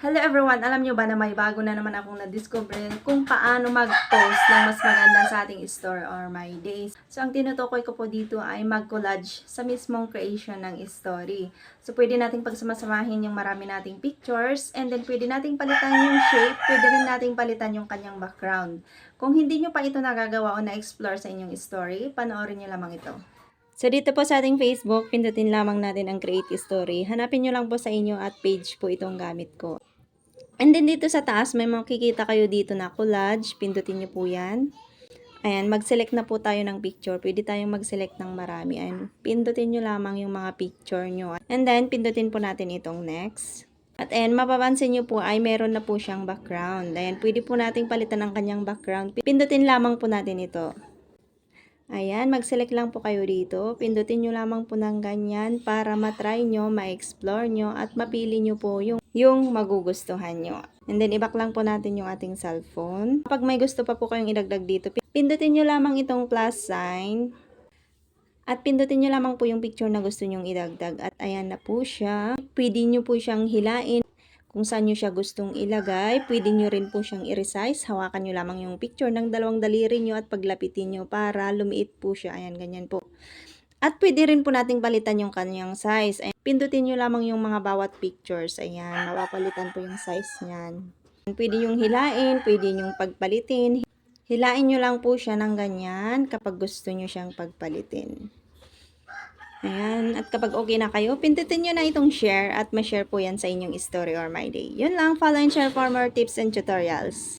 Hello everyone! Alam nyo ba na may bago na naman akong na-discover kung paano mag-post ng mas maganda sa ating store or my days. So, ang tinutukoy ko po dito ay mag-collage sa mismong creation ng story. So, pwede nating pagsamasamahin yung marami nating pictures and then pwede nating palitan yung shape, pwede rin nating palitan yung kanyang background. Kung hindi nyo pa ito nagagawa o na-explore sa inyong story, panoorin nyo lamang ito. So, dito po sa ating Facebook, pindutin lamang natin ang Create Story. Hanapin nyo lang po sa inyo at page po itong gamit ko. And then dito sa taas, may makikita kayo dito na collage. Pindutin nyo po yan. Ayan, mag-select na po tayo ng picture. Pwede tayong mag-select ng marami. Ayan, pindutin nyo lamang yung mga picture nyo. And then, pindutin po natin itong next. At ayan, mapapansin nyo po ay meron na po siyang background. Ayan, pwede po nating palitan ang kanyang background. Pindutin lamang po natin ito. Ayan, mag-select lang po kayo dito. Pindutin nyo lamang po ng ganyan para matry nyo, ma-explore nyo, at mapili nyo po yung, yung magugustuhan nyo. And then, ibak lang po natin yung ating cellphone. Kapag may gusto pa po kayong idagdag dito, pindutin nyo lamang itong plus sign. At pindutin nyo lamang po yung picture na gusto nyong idagdag. At ayan na po siya. Pwede nyo po siyang hilain kung saan nyo siya gustong ilagay. Pwede nyo rin po siyang i-resize. Hawakan nyo lamang yung picture ng dalawang daliri nyo at paglapitin nyo para lumiit po siya. Ayan, ganyan po. At pwede rin po nating palitan yung kanyang size. Ayan, pindutin nyo lamang yung mga bawat pictures. Ayan, mapapalitan po yung size niyan. Pwede yung hilain, pwede yung pagpalitin. Hilain nyo lang po siya ng ganyan kapag gusto nyo siyang pagpalitin. Ayan. At kapag okay na kayo, pindutin nyo na itong share at ma-share po yan sa inyong story or my day. Yun lang. Follow and share for more tips and tutorials.